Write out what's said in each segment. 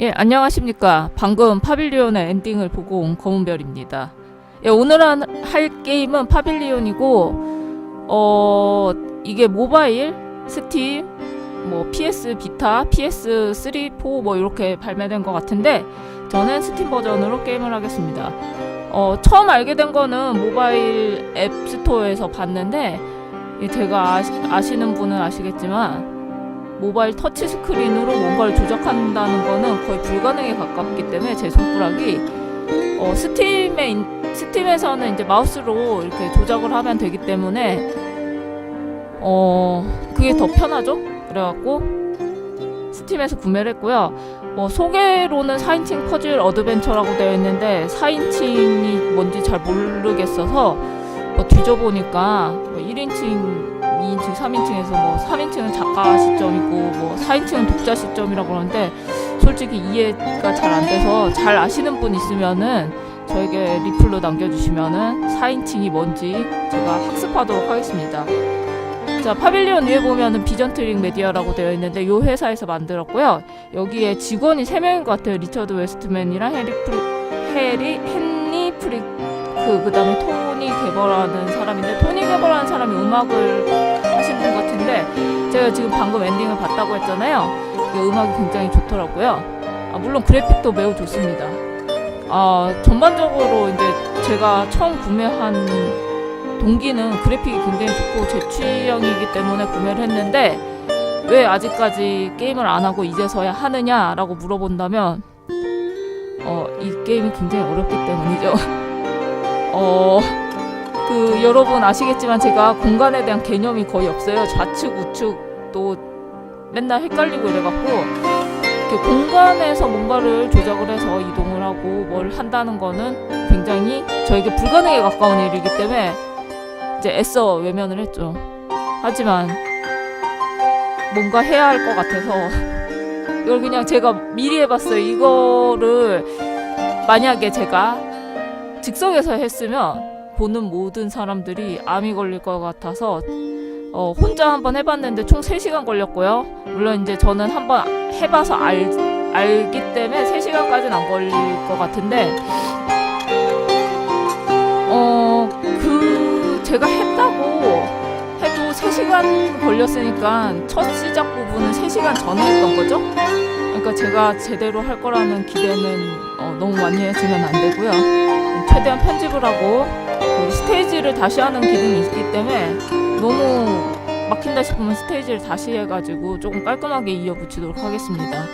예, 안녕하십니까. 방금 파빌리온의 엔딩을 보고 온 검은별입니다. 예, 오늘 한- 할 게임은 파빌리온이고, 어, 이게 모바일, 스팀, 뭐 PS 비타, PS3, 4뭐 이렇게 발매된 것 같은데, 저는 스팀 버전으로 게임을 하겠습니다. 어, 처음 알게 된 거는 모바일 앱 스토어에서 봤는데, 예, 제가 아시, 아시는 분은 아시겠지만, 모바일 터치 스크린으로 뭔가를 조작한다는 거는 거의 불가능에 가깝기 때문에 제 손가락이 어, 스팀에 인- 스팀에서는 이제 마우스로 이렇게 조작을 하면 되기 때문에 어 그게 더 편하죠. 그래갖고 스팀에서 구매를 했고요. 뭐 소개로는 4인칭 퍼즐 어드벤처라고 되어 있는데 4인칭이 뭔지 잘 모르겠어서 뭐 뒤져보니까 뭐 1인칭 2인칭, 3인칭에서 뭐 3인칭은 작가 시점이고 뭐 4인칭은 독자 시점이라고 그러는데 솔직히 이해가 잘 안 돼서 잘 아시는 분 있으면은 저에게 리플로 남겨주시면은 4인칭이 뭔지 제가 학습하도록 하겠습니다. 자, 파빌리온 위에 보면은 비전트릭 메디어라고 되어 있는데 이 회사에서 만들었고요. 여기에 직원이 3명인 것 같아요. 리처드 웨스트맨이랑 해리 프리, 해리, 헨리 프리크, 그 다음에 토니 개버라는 사람인데 토니 개버라는 사람이 음악을 같은데 제가 지금 방금 엔딩을 봤다고 했잖아요. 이 음악이 굉장히 좋더라고요. 아, 물론 그래픽도 매우 좋습니다. 아, 전반적으로 이제 제가 처음 구매한 동기는 그래픽이 굉장히 좋고 제 취향이기 때문에 구매를 했는데 왜 아직까지 게임을 안 하고 이제서야 하느냐라고 물어본다면 어, 이 게임이 굉장히 어렵기 때문이죠. 어, 그 여러분 아시겠지만 제가 공간에 대한 개념이 거의 없어요. 좌측 우측도 맨날 헷갈리고 이래갖고 이렇게 공간에서 뭔가를 조작을 해서 이동을 하고 뭘 한다는 거는 굉장히 저에게 불가능에 가까운 일이기 때문에 이제 애써 외면을 했죠. 하지만 뭔가 해야 할 것 같아서 이걸 그냥 제가 미리 해봤어요. 이거를 만약에 제가 즉석에서 했으면 보는 모든 사람들이 암이 걸릴 것 같아서 어, 혼자 한번 해봤는데 총 3시간 걸렸고요. 물론 이제 저는 한번 해봐서 알, 알기 때문에 3시간까지는 안 걸릴 것 같은데 어, 그 제가 했다고 해도 3시간 걸렸으니까 첫 시작 부분은 3시간 전에 했던 거죠. 그러니까 제가 제대로 할 거라는 기대는 어, 너무 많이 해주면 안 되고요. 최대한 편집을 하고 그 스테이지를 다시 하는 기능이 있기 때문에 너무 막힌다 싶으면 스테이지를 다시 해가지고 조금 깔끔하게 이어붙이도록 하겠습니다.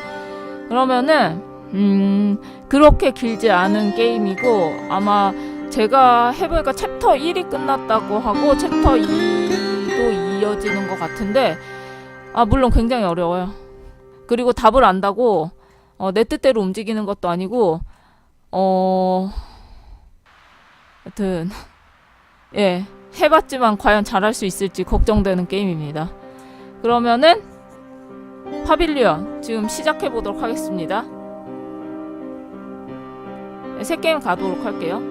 그러면은 음 그렇게 길지 않은 게임이고 아마 제가 해보니까 챕터 1이 끝났다고 하고 챕터 2도 이어지는 것 같은데 아 물론 굉장히 어려워요. 그리고 답을 안다고 어, 내 뜻대로 움직이는 것도 아니고 어하 여튼 예 해봤지만 과연 잘할 수 있을지 걱정되는 게임입니다. 그러면은 파빌리언 지금 시작해 보도록 하겠습니다. 네, 새 게임 가도록 할게요.